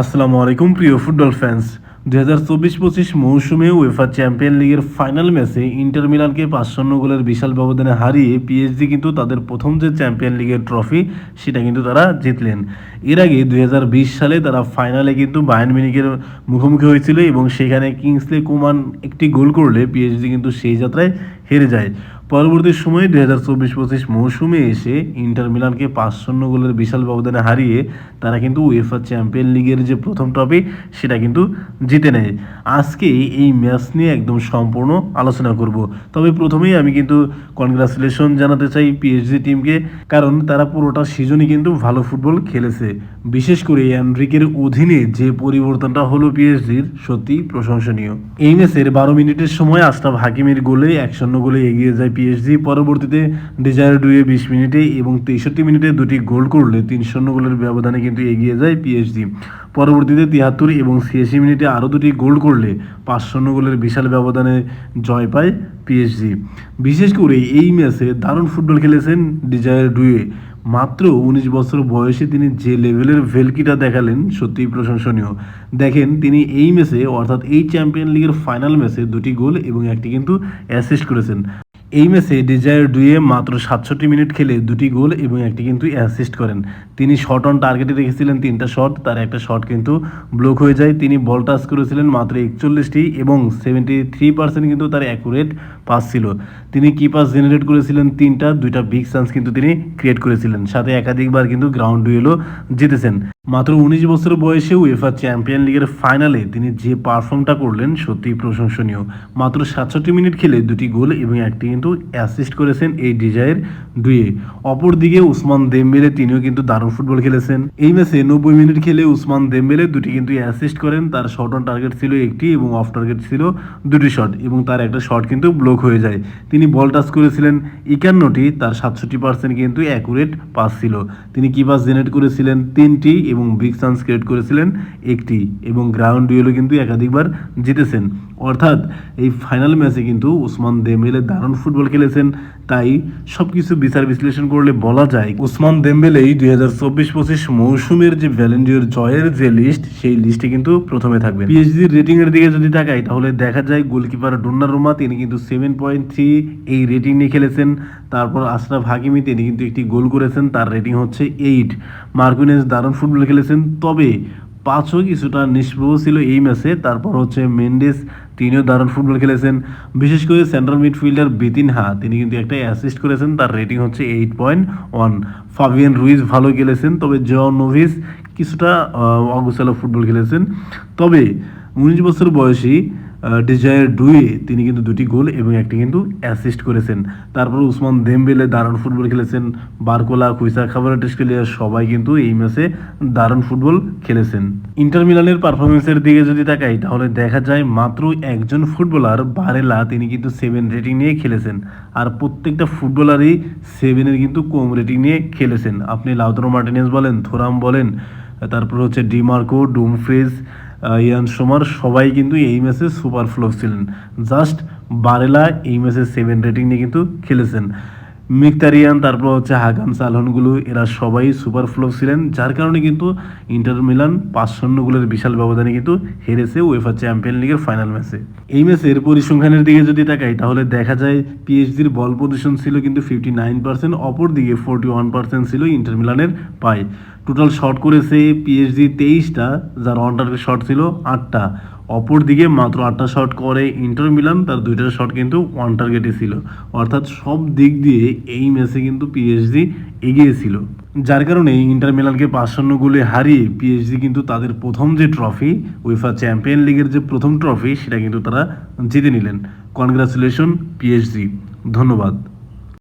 আসসালামু আলাইকুম, প্রিয় ফুটবল ফ্যান্স দুই হাজার চব্বিশ পঁচিশ মৌসুমে উয়েফা চ্যাম্পিয়ন লিগের ফাইনাল ম্যাচে ইন্টার মিলানকে পাঁচশূন্য গোলের বিশাল ব্যবধানে হারিয়ে পিএসজি কিন্তু তাদের প্রথম যে চ্যাম্পিয়ন লিগের ট্রফি সেটা কিন্তু তারা জিতলেন। এর আগে দুই হাজার বিশ সালে তারা ফাইনালে কিন্তু বায়ান মিনিকের মুখোমুখি হয়েছিল এবং সেখানে কিংসলে কুমান একটি গোল করলে পিএসজি কিন্তু সেই যাত্রায় হেরে যায়। পরবর্তী সময়ে দুই হাজার চব্বিশ পঁচিশ মৌসুমে এসে ইন্টার মিলানকে পাঁচ শূন্য গোলের বিশাল ব্যবধানে হারিয়ে তারা কিন্তু উয়েফা চ্যাম্পিয়ন লিগের যে প্রথম ট্রফি সেটা কিন্তু জিতে নেয়। আজকে এই ম্যাচ নিয়ে একদম সম্পূর্ণ আলোচনা করব। তবে প্রথমেই আমি কিন্তু কনগ্রাচুলেশন জানাতে চাই পিএইচডি টিমকে কারণ তারা পুরোটা সিজনই কিন্তু ভালো ফুটবল খেলেছে। বিশেষ করে অ্যান্ড্রিকের অধীনে যে পরিবর্তনটা হলো পিএইচডির সত্যি প্রশংসনীয়। এই ম্যাচের বারো মিনিটের সময় আশরাফ হাকিমের গোলে এক শূন্য গোলে এগিয়ে যায় পিএইচডি পরবর্তীতে ডিজায়ার ডুয়ে বিশ মিনিটে এবং তেষট্টি মিনিটে দুটি গোল করলে তিন শূন্য গোলের ব্যবধানে কিন্তু এগিয়ে যায় পিএইচডি পরবর্তীতে তিয়াত্তর এবং ছিয়াশি মিনিটে আরও দুটি গোল করলে পাঁচ শূন্য গোলের বিশাল ব্যবধানে জয় পায় পিএইচডি বিশেষ করে এই ম্যাচে দারুণ ফুটবল খেলেছেন ডিজায়ার ডুয়ে মাত্র উনিশ বছর বয়সে তিনি যে লেভেলের ভেলকিটা দেখালেন, সত্যিই প্রশংসনীয়। দেখেন, তিনি এই ম্যাচে, অর্থাৎ এই চ্যাম্পিয়ন লিগের ফাইনাল ম্যাচে দুটি গোল এবং একটি কিন্তু অ্যাসিস্ট করেছেন। এই ম্যাচে ডিজায়ার ডুয়ে মাত্র সাতষট্টি মিনিট খেলে দুটি গোল এবং একটি কিন্তু অ্যাসিস্ট করেন। তিনি শট অন টার্গেটে রেখেছিলেন তিনটা শট, তার একটা শট কিন্তু ব্লক হয়ে যায়। তিনি বল টাচ করেছিলেন মাত্র একচল্লিশটি এবং সেভেন্টি থ্রি পার্সেন্ট কিন্তু তার অ্যাকুরেট পাস ছিল। তিনি কি পাস জেনারেট করেছিলেন তিনটা, দুইটা বিগ চান্স কিন্তু তিনি ক্রিয়েট করেছিলেন। সাথে একাধিকবার কিন্তু গ্রাউন্ড ডুয়েলও জিতেছেন। মাত্র উনিশ বছর বয়সে উয়েফা চ্যাম্পিয়ন লিগের ফাইনালে তিনি যে পারফর্মটা করলেন সত্যিই প্রশংসনীয়। মাত্র সাতষট্টি মিনিট খেলে দুটি গোল এবং একটি কিন্তু অ্যাসিস্ট করেছেন এই ডিজায়ের ডুয়ে অপরদিকে উসমান দেমবেলে, তিনিও কিন্তু দারুণ ফুটবল খেলেছেন। এই ম্যাচে নব্বই মিনিট খেলে উসমান দেমবেলে দুটি কিন্তু অ্যাসিস্ট করেন। তার শট অন টার্গেট ছিল একটি এবং অফ টার্গেট ছিল দুটি শট এবং তার একটা শট কিন্তু ব্লক হয়ে যায়। তিনি বল টাচ করেছিলেন একান্নটি, তার সাতষট্টি পার্সেন্ট কিন্তু অ্যাকুরেট পাস ছিল। তিনি কি পাস জেনারেট করেছিলেন তিনটি এবং বিগ চান্স ক্রিয়েট করেছিলেন একটি এবং গ্রাউন্ড ডুয়েলও কিন্তু একাধিকবার জিতেছেন। অর্থাৎ এই ফাইনাল ম্যাচে কিন্তু উসমান দেমবেলে দারুণ ফুটবল খেলেছেন। তাই সব কিছু বিচার বিশ্লেষণ করলে বলা যায়, উসমান দেমবেলেই দুই হাজার চব্বিশ পঁচিশ মৌসুমের যে ভ্যালেন্ডিওর জয়ের যে লিস্ট সেই লিস্টে কিন্তু প্রথমে থাকবে পিএইচডির রেটিং এর দিকে যদি তাকাই, তাহলে দেখা যায় গোলকিপার ডোন্নারুমা তিনি কিন্তু সেভেন পয়েন্ট থ্রি এই রেটিং নিয়ে খেলেছেন। তারপর আশরাফ হাকিমি, তিনি কিন্তু একটি গোল করেছেন, তার রেটিং হচ্ছে এইট মার্কুনেস দারুণ ফুটবল খেলেছেন। তবে পাঁচও কিছুটা নিষ্প্রভ ছিল এই ম্যাচে। তারপর হচ্ছে মেন্ডেস তিনিও দারুণ ফুটবল খেলেছেন। বিশেষ করে সেন্ট্রাল মিডফিল্ডার বিতিন হা, তিনি কিন্তু একটা অ্যাসিস্ট করেছেন। তার রেটিং হচ্ছে eight point one Fabian Ruiz ভালো খেলেছেন, তবে জন নোভিস কিছুটা অগুসালো ফুটবল খেলেছেন। তবে উনিশ বছর বয়সী ডিজায়ার ডুয়ে তিনি কিন্তু দুটি গোল এবং একটি কিন্তু অ্যাসিস্ট করেছেন। তারপর উসমান দেমবেলে দারুণ ফুটবল খেলেছেন। বারকোলা কুইসা খাবার টেস্টেলিয়া সবাই কিন্তু এই ম্যাচে দারুণ ফুটবল খেলেছেন। ইন্টার মিলানের পারফরমেন্সের দিকে যদি তাকাই, তাহলে দেখা যায় মাত্র একজন ফুটবলার, বারেলা, তিনি কিন্তু সেভেন রেটিং নিয়ে খেলেছেন। আর প্রত্যেকটা ফুটবলারই সেভেনের কিন্তু কম রেটিং নিয়ে খেলেছেন। আপনি লাউতরো মার্টিনেস বলেন, থোরাম বলেন, তারপর হচ্ছে ডিমার্কো ডুমফ্রিজ ইয়ান সোমার, সবাই কিন্তু এই ম্যাচে সুপার ফ্লপ ছিলেন। জাস্ট বারেলা এই ম্যাচে সেভেন রেটিং নিয়ে কিন্তু খেলেছেন। মিকতারিয়ান, তারপর হচ্ছে হাকান সালহনগুলো, এরা সবাই সুপার ফ্লপ ছিলেন, যার কারণে কিন্তু ইন্টার মিলান পাঁচ শূন্য গোলের বিশাল ব্যবধানে কিন্তু হেরেছে উয়েফা চ্যাম্পিয়ন লিগের ফাইনাল ম্যাচে এই ম্যাচের পরিসংখ্যানের দিকে যদি তাকাই, তাহলে দেখা যায় পিএইচডির বল পজিশন ছিল কিন্তু ফিফটি নাইন পার্সেন্ট অপর দিকে ফোরটি ওয়ান পার্সেন্ট ছিল ইন্টার মিলানের পায়। টোটাল শট করেছে পিএইচডি তেইশটা, যার অন শট ছিল আটটা। অপর দিকে মাত্র আটটা শট করে ইন্টার মিলান তার দুইটা শট কিন্তু ওয়ান টার্গেটে ছিল। অর্থাৎ সব দিক দিয়ে এই ম্যাচে কিন্তু পিএইচডি এগিয়ে ছিল যার কারণে ইন্টার মিলানকে পাঁচ শূন্য গোলে হারিয়ে পিএইচডি কিন্তু তাদের প্রথম যে ট্রফি উইফা চ্যাম্পিয়ন লিগের যে প্রথম ট্রফি সেটা কিন্তু তারা জিতে নিলেন। কনগ্রাচুলেশন পিএইচডি ধন্যবাদ।